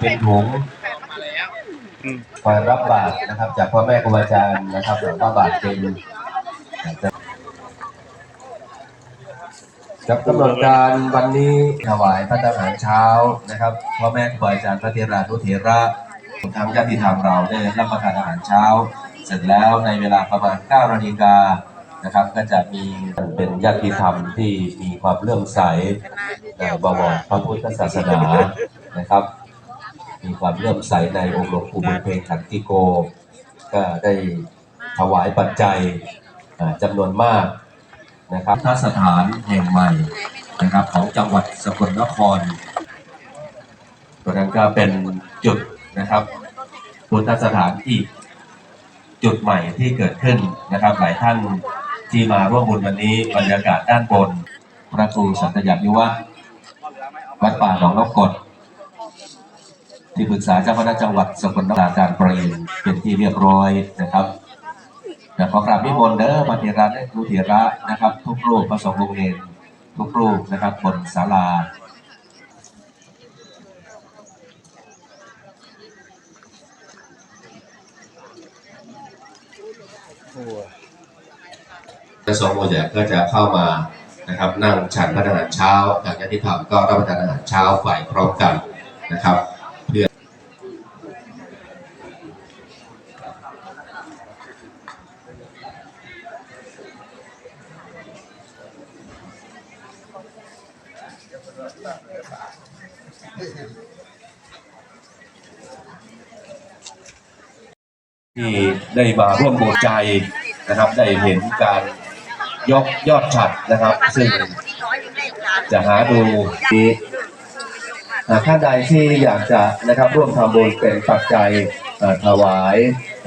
เป็นถุงคอยรับบาตรนะครับ จากพ่อแม่ครูบาอาจารย์นะครับรับบาตรเป็นครับกำหนดการวันนี้ถวายพระทหารเช้านะครับพ่อแม่ครูบาอาจารย์พระเทรานุเถระทางญาติธรรมเราได้รับประทานอาหารเช้า เสร็จแล้วในเวลาประมาณ9นาฬิกานะครับ ก็จะมีเป็นญาติธรรมที่มีความเลื่อมใสบวรพระพุทธศาสนานะครับ มีความเลื่อมใสในองค์หลวงปู่บุญเพลงขันติโก ก็ได้ถวายปัจจัยจำนวนมากนะครับทัสถานแห่งใหม่นะครับของจังหวัดสกลนครตัวนั้นก็เป็นจุดนะครับพุทธสถานอีกจุดใหม่ที่เกิดขึ้นนะครับ หลายท่านที่มาร่วมบุญวันนี้บรรยากาศด้านบน พระครูสัตยานิวัฒน์วัดป่าหนองนกกด ที่ปรึกษาเจ้าคณะจังหวัดสกลนครอาจารย์ปรีนเป็นที่เรียบร้อยนะครับแต่ขอกราบนิมนต์เด้อมาเทระและครูเถระนะครับ ทุกรูปประสงค์ลงเนทุกรูปนะครับบนศาลาพระสงฆ์โมใหญ่ก็จะเข้ามานะครับนั่งฉันพระทหารเช้าทางญาติธรรมก็รับประทานอาหารเช้าฝ่ายพร้อมกันนะครับ ที่ได้มาร่วมโบสใจนะครับ ได้เห็นการยกยอดฉัดนะครับ ซึ่งจะหาดูที่หากท่านใดที่อยากจะนะครับร่วมทำบุญเป็นปัจจัยถวาย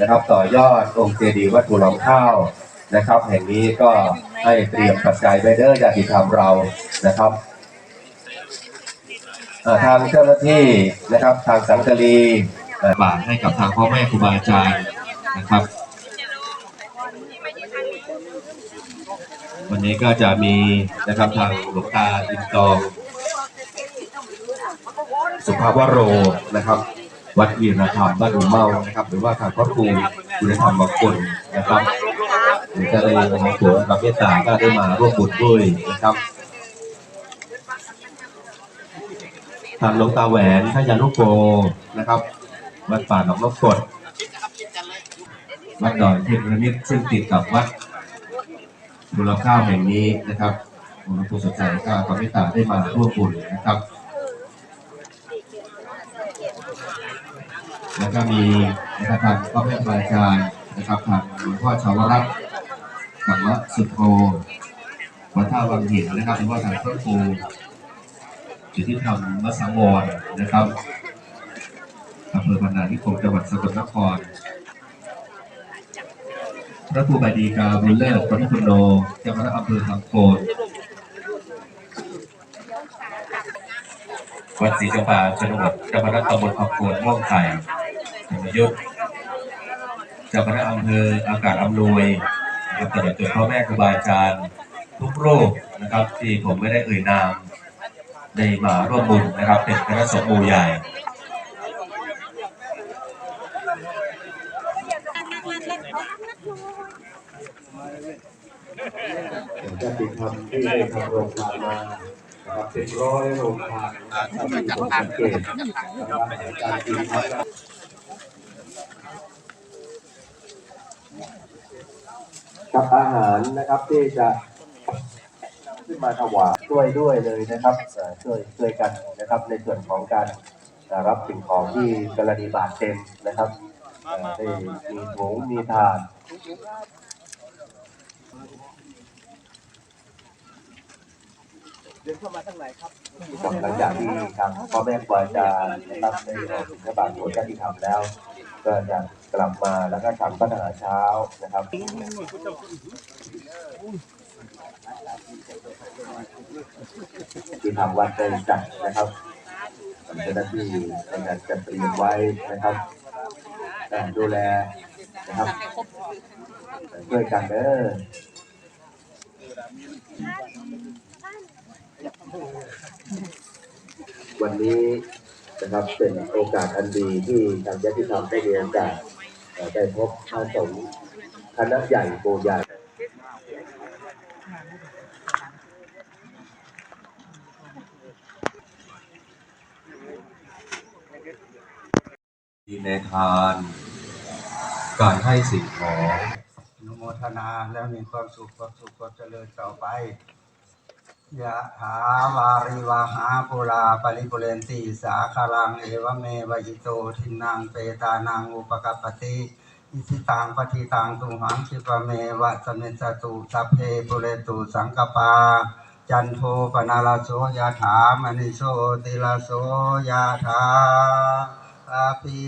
นะครับ ต่อยอดองค์เจดีย์วัดกุหลองข้าวนะครับ แห่งนี้ก็ให้เตรียมปัจจัยไว้เด้อญาติธรรมเรานะครับทางเจ้าหน้าที่นะครับทางสังกะรีบาทให้กับทางพ่อแม่ครูบาอาจารย์ นะครับ วันนี้ก็จะมีนะครับทางหลวงตาอินตอง สุภาพวโรนะครับ วัดวีรธรรมบ้านอุเมานะครับ หรือว่าทางพระครูคุณธรรมบางคนนะครับหรือจะได้ของตัวกับเมตตาก็ได้มาร่วมบุญด้วยนะครับทางหลวงตาแหวนท่านยานุโกนะครับวัดป่าหนองนกกด วัดดอยเทพนิมิตซึ่งติดกับวัดบุรข้าวแห่งนี้นะครับหลวงปู่สดใจก็กับเมตตาได้มาร่วมบุญนะครับ แล้วก็มีนะครับทางพ่อแม่อาจารย์นะครับทางหลวงพ่อชาวรัตน์ธรรมสุโธวัดท่าวังหินนะครับหรือว่าทางพระครูจุดที่ทำมัสสังวรนะครับอำเภอพนานิคมจังหวัดสกลนคร พระครูบาดีกาบุญเลิศปริพุนโนเจ้าคณะอำเภอสังโคนวัดศรีจำปาจังหวัดเจ้าคณะตำบลคำโคนม่วงไข่ธรรมยุทธเจ้าคณะอำเภออากาศอำนวยนะครับตลอดจนพ่อแม่ครูบาอาจารย์ ทุกโรูปนะครับที่ผมไม่ได้เอ่ยนามได้มาร่วมบุญนะครับ เป็นคณะสงฆ์หมู่ใหญ่ จะติดทำที่ได้ทำโรงทานมานะครับเป็นร้อยโรงทานที่ผมสังเกตนะครับการกินครับกับอาหารนะครับที่จะขึ้นมาถวายช่วยด้วยเลยนะครับเอ่อช่วยช่วยกันนะครับในส่วนของการรับสิ่งของที่กรณีบาทเต็มนะครับ เอ่อได้มีถุงมีถาดกับหลังจากที่ทางพ่อแม่ครูอาจารย์นะครับได้ออกพระบาทสวดญาติธรรมแล้ว ก็จะกลับมาแล้วก็ทำปัญหาเช้านะครับที่ทางวัดได้จัดนะครับเจ้าหน้าที่ในการจัดเตรียมไว้นะครับ ดูแลนะครับช่วยกันเด้อวันนี้นะครับเป็นโอกาสอันดีที่ทางญาติธรรมได้มีโอกาสได้พบพระสงฆ์คณะใหญ่โบใหญ่ในทาน การให้สิ่งของอนุโมทนาแล้วมีความสุขความสุขความเจริญต่อไปยะถาวาริวหาปุราปริปุเรนติสาคารังเอวเมวยิโตทินังเปตานังอุปกัปติอิสิตังปฏิตังตุหังคิปเมวะสมเมสตุสัพเพปุเรตุสังกปา จันโทปนาลโสยะถามณิโสติลาโสยะถา อาปิ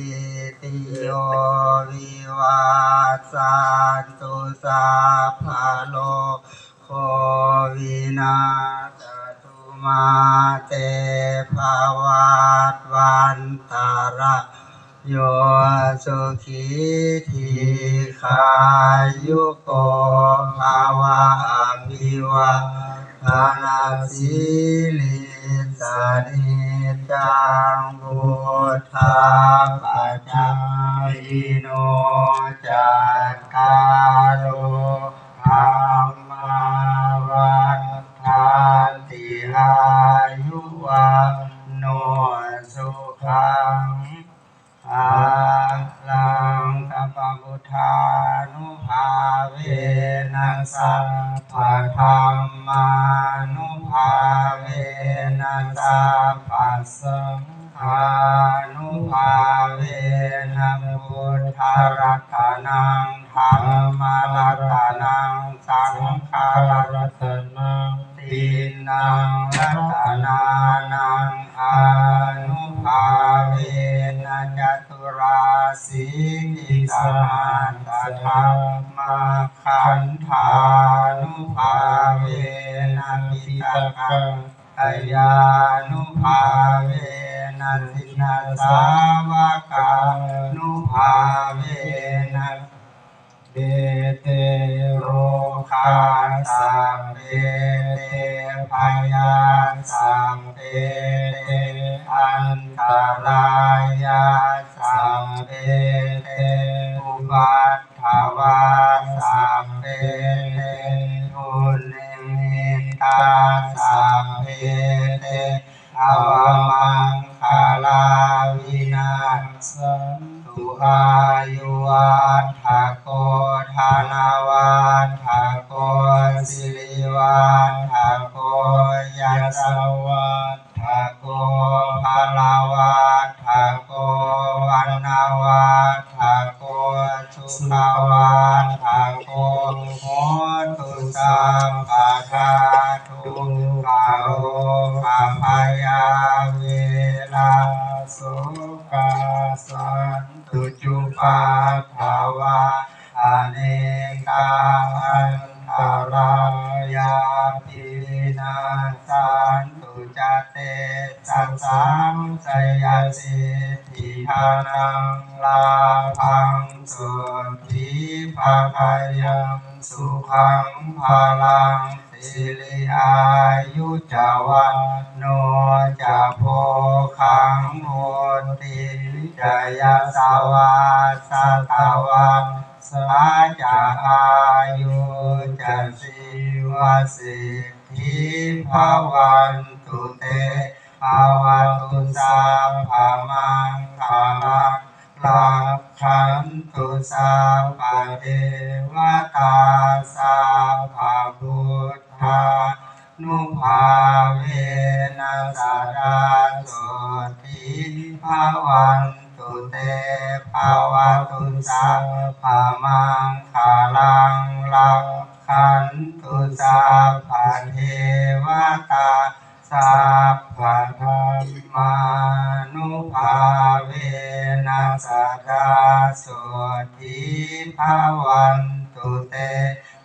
ติโยวิวัสสันตุสัพโลโควินาตุมาเตภวัตวันตารโยสุขีทีขายุโกภาวะอภิวา ทานาสิลิสานิจังบุทธาปัจจายโนจัตตารโอธรรมาวันทานติอายุวันโนสุขัง อาลังกัปปุทานุภาเวนัสสะภะธรรมานุภาเวนัสสะภะสังฆานุภาเวนะพุทธรัตนังธรรมรัตนัง กังกายานุภาเวนัสินาสาวกานุภาเวนะเดเตโรคาสัมเปเตพยานสัมเปเตอันตรายาสัมเปานาวัฏฐโกสิริวัฏฐโกยัสวัฏฐโกภาลาวัฏฐโกวันนาวัฏฐโกสุขวัฏฐโกโหตุสัมปะทาทุกขาโอปะพยาเวลาสุขาสันตุจุปา ทานังลาพังสุขีภาพายังสุขังภาลังสิริอายุจาวันโนจะโพขังโหติจยาสาวาสัตวันสาจะอายุจะสิวสิทธิภาวันตุเต ภาวตุสัพพะมังคาลังลักขันตุสัพพะเทวตาสัพพพุทธานุภาเวนัสดาโสติภาวันตุเตภาวตุสัพพะมังคาลังลักขันตุสัพพะเทวตาสัพ นัสสะดาโสติภาวันตุเต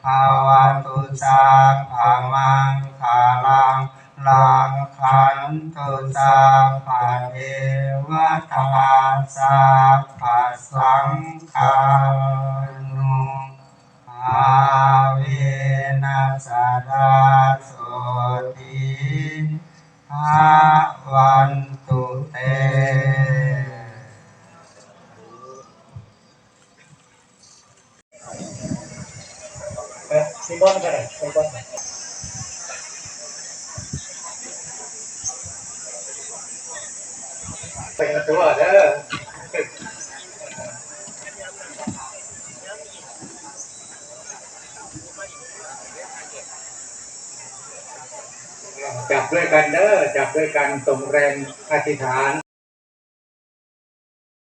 ภาวันตุสัพพะมังคาลังลักขันตุสัพพะเทวตาสัพพสังฆานุอา เป็นตัวเด้อจับด้วยกันเด้อจับด้วยกันส่งแรงอธิษฐาน